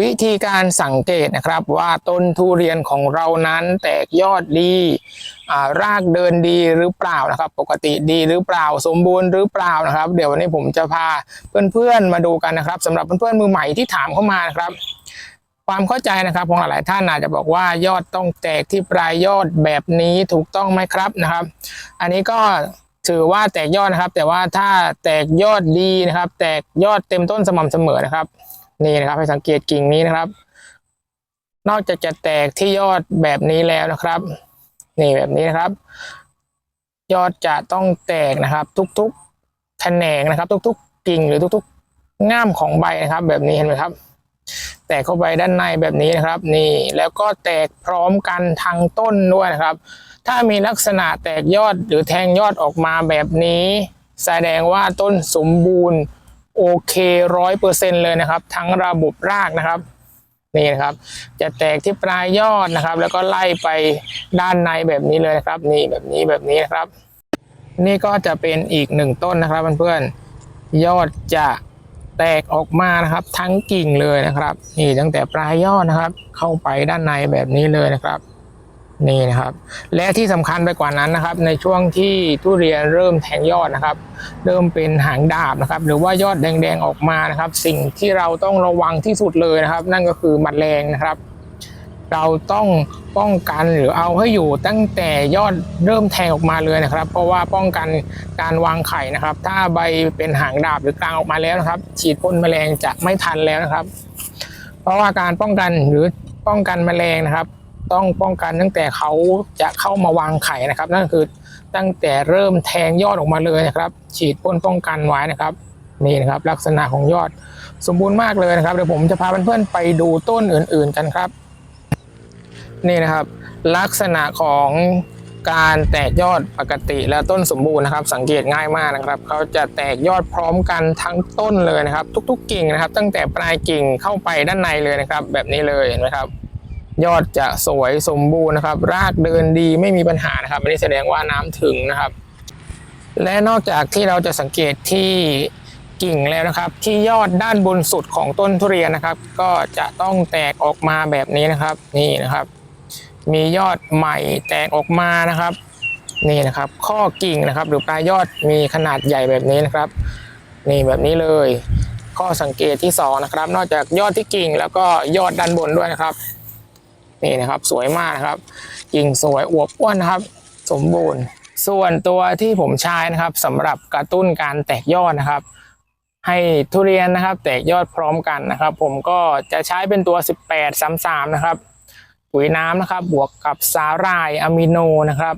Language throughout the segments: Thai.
วิธีการสังเกตนะครับว่าต้นทุเรียนของเรานั้นแตกยอดดีรากเดินดีหรือเปล่านะครับ ปกติดีหรือเปล่าสมบูรณ์หรือเปล่านะครับ เดี๋ยววันนี้ผมจะพาเพื่อนๆมาดูกันนะครับสำหรับเพื่อนๆมือใหม่ที่ถามเข้ามานะครับ ความเข้าใจนะครับของหลายๆท่านอาจจะบอกว่ายอดต้องแตกที่ปลายยอดแบบนี้ถูกต้องไหมครับนะครับ อันนี้ก็ถือว่าแตกยอดนะครับ แต่ว่าถ้าแตกยอดดีนะครับ แตกยอดเต็มต้นสม่ำเสมอนะครับ นี่นะครับ ให้สังเกตกิ่งนี้นะครับ นอกจากจะแตกที่ยอดแบบนี้แล้วนะครับ นี่แบบนี้นะครับ ยอดจะต้องแตกนะครับ ทุกๆแขนงนะครับ ทุก ๆ กิ่งหรือทุก ๆง่ามของใบนะครับ แบบนี้เห็นไหมครับ แตกเข้าไปด้านในแบบนี้นะครับ นี่แล้วก็แตกพร้อมกันทางต้นด้วยนะครับ ถ้ามีลักษณะแตกยอดหรือแทงยอดออกมาแบบนี้ แสดงว่าต้นสมบูรณ์ โอเคร้อยเปอร์เซ็นเลยนะครับ ทั้งระบบรากนะครับนี่นะครับ จะแตกที่ปลายยอดนะครับ แล้วก็ไล่ไปด้านในแบบนี้เลยนะครับ นี่แบบนี้แบบนี้นะครับ นี่ก็จะเป็นอีกหนึ่งต้นนะครับเพื่อนๆยอดจะแตกออกมานะครับ ทั้งกิ่งเลยนะครับ นี่ตั้งแต่ปลายยอดนะครับ เข้าไปด้านในแบบนี้เลยนะครับ นี่นะครับ และที่สำคัญไปกว่านั้นนะครับ ในช่วงที่ทุเรียนเริ่มแทงยอดนะครับ เริ่มเป็นหางดาบนะครับ หรือว่ายอดแดงๆออกมานะครับ สิ่งที่เราต้องระวังที่สุดเลยนะครับ นั่นก็คือแมลงนะครับ เราต้องป้องกันหรือเอาให้อยู่ตั้งแต่ยอดเริ่มแทงออกมาเลยนะครับ เพราะว่าป้องกันการวางไข่นะครับ ถ้าใบเป็นหางดาบหรือกลางออกมาแล้วนะครับ ฉีดพ่นแมลงจะไม่ทันแล้วนะครับ เพราะว่าการป้องกันหรือป้องกันแมลงนะครับ ต้องป้องกันตั้งแต่เขาจะเข้ามาวางไข่นะครับ นั่นคือตั้งแต่เริ่มแทงยอดออกมาเลยนะครับ ฉีดพ่นป้องกันไว้นะครับนี่นะครับ ลักษณะของยอดสมบูรณ์มากเลยนะครับเดี๋ยวผมจะพาเพื่อนๆไปดูต้นอื่น ๆกันครับ นี่นะครับ ลักษณะของการแตกยอดปกติและต้นสมบูรณ์นะครับ สังเกตง่ายมากนะครับเขาจะแตกยอดพร้อมกันทั้งต้นเลยนะครับ ทุก ๆ กิ่งนะครับ ตั้งแต่ปลายกิ่งเข้าไปด้านในเลยนะครับ แบบนี้เลยเห็นไหมครับ ยอดจะสวยสมบูรณ์นะครับ รากเดินดีไม่มีปัญหานะครับอันนี้แสดงว่าน้ำถึงนะครับ และนอกจากที่เราจะสังเกตที่กิ่งแล้วนะครับ ที่ยอดด้านบนสุดของต้นทุเรียนนะครับ ก็จะต้องแตกออกมาแบบนี้นะครับ นี่นะครับ มียอดใหม่แตกออกมานะครับ นี่นะครับ ข้อกิ่งนะครับ หรือปลายยอดมีขนาดใหญ่แบบนี้นะครับ นี่แบบนี้เลย ข้อสังเกตที่สองนะครับ นอกจากยอดที่กิ่งแล้วก็ยอดด้านบนด้วยนะครับ นี่นะครับสวยมากนะครับกิ่งสวยอวบอ้วนนะครับ สมบูรณ์ ส่วนตัวที่ผมใช้นะครับสำหรับกระตุ้นการแตกยอดนะครับ ให้ทุเรียนนะครับ แตกยอดพร้อมกันนะครับ ผมก็จะใช้เป็นตัว 18 33 นะครับ ปุ๋ยน้ำนะครับ บวกกับสาหร่ายอะมิโนนะครับ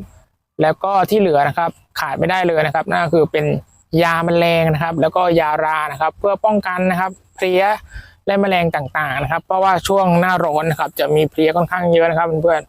แล้วก็ที่เหลือนะครับขาดไม่ได้เลยนะครับนั่นคือเป็นยาแมลงนะครับ แล้วก็ยารานะครับ เพื่อป้องกันนะครับเพลี้ย และแมลงต่างๆนะครับ เพราะว่าช่วงหน้าร้อนนะครับจะมีเพลี้ยค่อนข้างเยอะนะครับเพื่อน